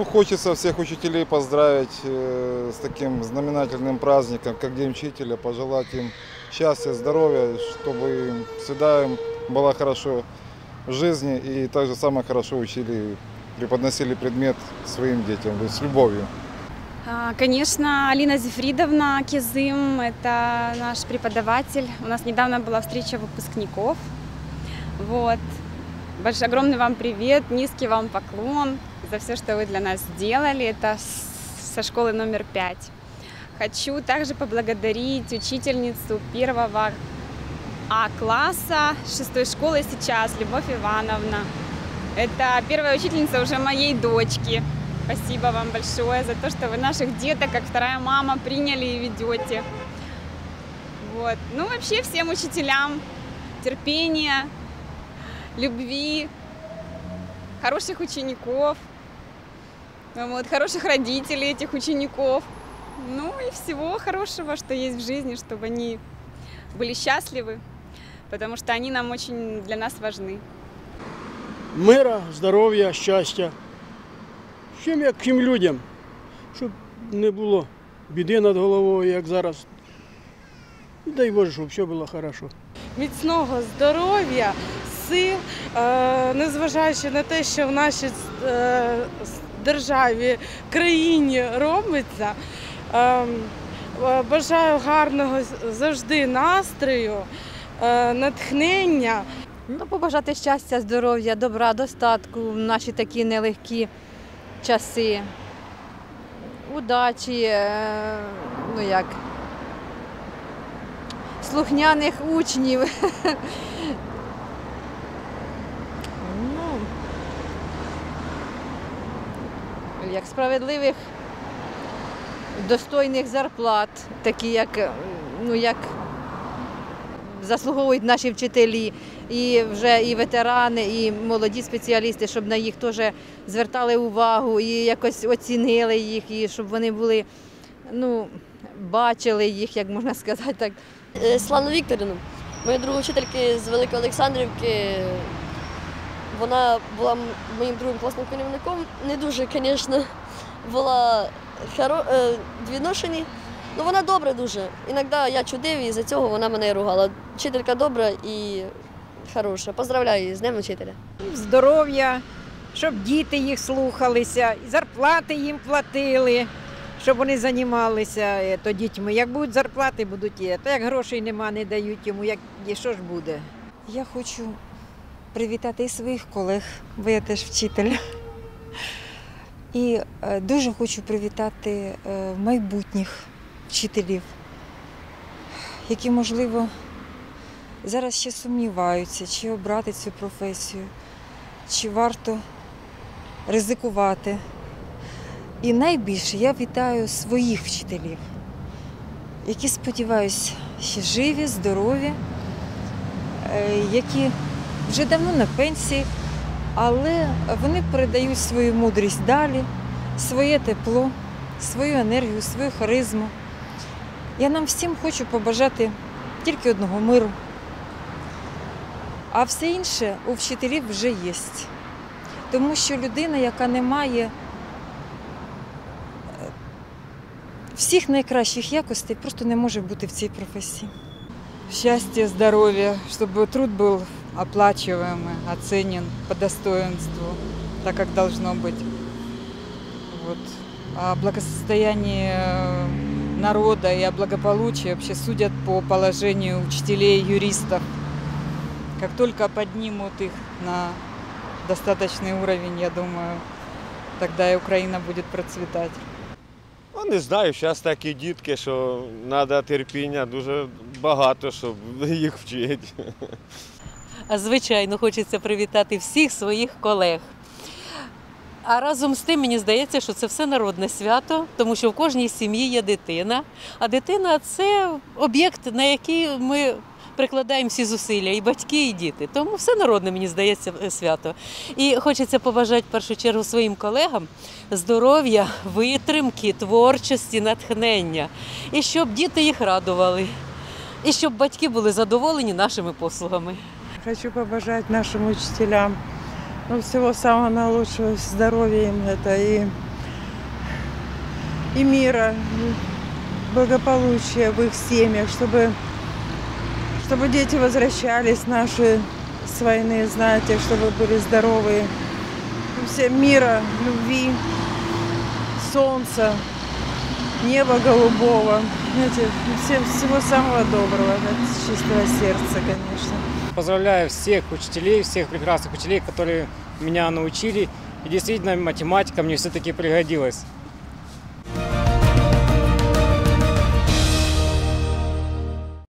Ну, хочется всех учителей поздравить э, с таким знаменательным праздником, как День учителя, пожелать им счастья, здоровья, чтобы им всегда им было хорошо в жизни и так же самое хорошо учили, преподносили предмет своим детям с любовью. А, Конечно, Алина Зефридовна Кизым – это наш преподаватель. У нас недавно была встреча выпускников. Вот. Большой, огромный вам привет, низкий вам поклон за все, что вы для нас сделали. Это со школы номер пять. Хочу также поблагодарить учительницу первого А класса шестой школы сейчас, Любовь Ивановна. Это первая учительница уже моей дочки. Спасибо вам большое за то, что вы наших деток, как вторая мама, приняли и ведете. Вот. Ну, вообще всем учителям терпения, любви, хороших учеников, вот, хороших родителей этих учеников. Ну и всего хорошего, что есть в жизни, чтобы они были счастливы, потому что они нам очень для нас важны. мира, здоров'я, щастя. Всім як всім людям, щоб не було біди над головою, як зараз. І Дай Боже, щоб все було хорошо. міцного здоров'я, сил, е, незважаючи на те, що в нашій е, с- державі, країні робиться. Е, е, Бажаю гарного завжди настрою, е, натхнення. Ну, побажати щастя, здоров'я, добра, достатку в наші такі нелегкі часи. Удачі, е, ну як, слухняних учнів. ну, як справедливих, достойних зарплат, такі як, ну, як заслуговують наші вчителі, і вже і ветерани, і молоді спеціалісти, щоб на їх теж звертали увагу і якось оцінили їх, і щоб вони були, ну, бачили їх, як можна сказати так. Е, Слану Вікторівну, мою другу вчительки з Великої Олександрівки. Вона була моїм другим класним керівником. Не дуже, звісно, була хоро... е, відношені. Ну вона добра дуже. Іноді я чудив, і за цього вона мене ругала. Вчителька добра і хороша. Поздравляю її з Днем Вчителя. здоров'я, щоб діти їх слухалися, і зарплати їм платили, щоб вони займалися е, то дітьми. Як будуть зарплати, будуть і. То як грошей нема, не дають йому, як і що ж буде? Я хочу привітати і своїх колег, бо я теж вчитель. І е, дуже хочу привітати е, майбутніх вчителів, які, можливо, зараз ще сумніваються, чи обрати цю професію, чи варто ризикувати. І найбільше я вітаю своїх вчителів, які, сподіваюся, ще живі, здорові е, які вже давно на пенсії, але вони передають свою мудрість далі, своє тепло, свою енергію, свою харизму. Я нам всім хочу побажати тільки одного миру. А все інше у вчителів вже є. Тому що людина, яка не має е, всіх найкращих якостей, просто не може бути в цій професії. счастья, здоровья, чтобы труд был оплачиваемый, оценен по достоинству, так как должно быть. Вот. А благосостояние э, народа и о благополучии вообще судят по положению учителей, юристов. Как только поднимут их на достаточный уровень, я думаю, тогда и Украина будет процветать. Ну, не знаю, зараз такі дітки, що треба терпіння дуже багато, щоб їх вчити. Звичайно, хочеться привітати всіх своїх колег. А разом з тим мені здається, що це все народне свято, тому що в кожній сім'ї є дитина. А дитина це об'єкт, на який ми прикладаємо всі зусилля, і батьки, і діти. Тому все народне, мені здається, свято. І хочеться побажати в першу чергу своїм колегам здоров'я, витримки, творчості, натхнення. І щоб діти їх радували, і щоб батьки були задоволені нашими послугами. Хочу побажать нашим учителям ну, всего самого наилучшего, здоровья им это и и мира, благополучия в их семьях, чтобы, чтобы дети возвращались наши с войны, знаете, чтобы были здоровые. Всем мира, любви, солнца, неба голубого. Знаете, всем всего самого доброго, от чистого сердца, конечно. Поздравляю всех учителей, всех прекрасных учителей, которые меня научили. И действительно, математика мне все-таки пригодилась.